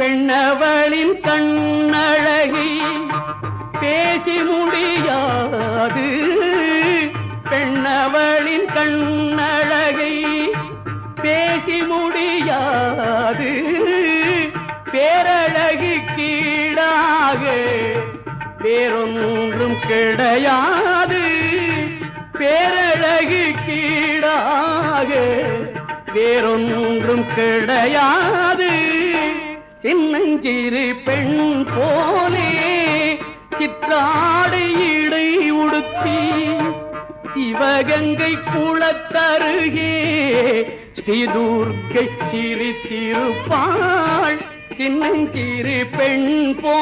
பெண்ணவளின் கண்ணழகி பேசி முடியாது. பெண்ணவளின் கண்ணழகை பேசி முடியாது. பேரழகி கீழாக வேறொன்றும் கிடையாது. பேரழகி கீழாக வேறொன்றும் கிடையாது. சின்னஞ்சிறு பெண் போலே சிற்றாடை இடை உடுத்தி சிவகங்கை குளத்தருகே ஸ்ரீதுர்க்கை சிரித்திருப்பாள் சின்னஞ்சிறு பெண் போ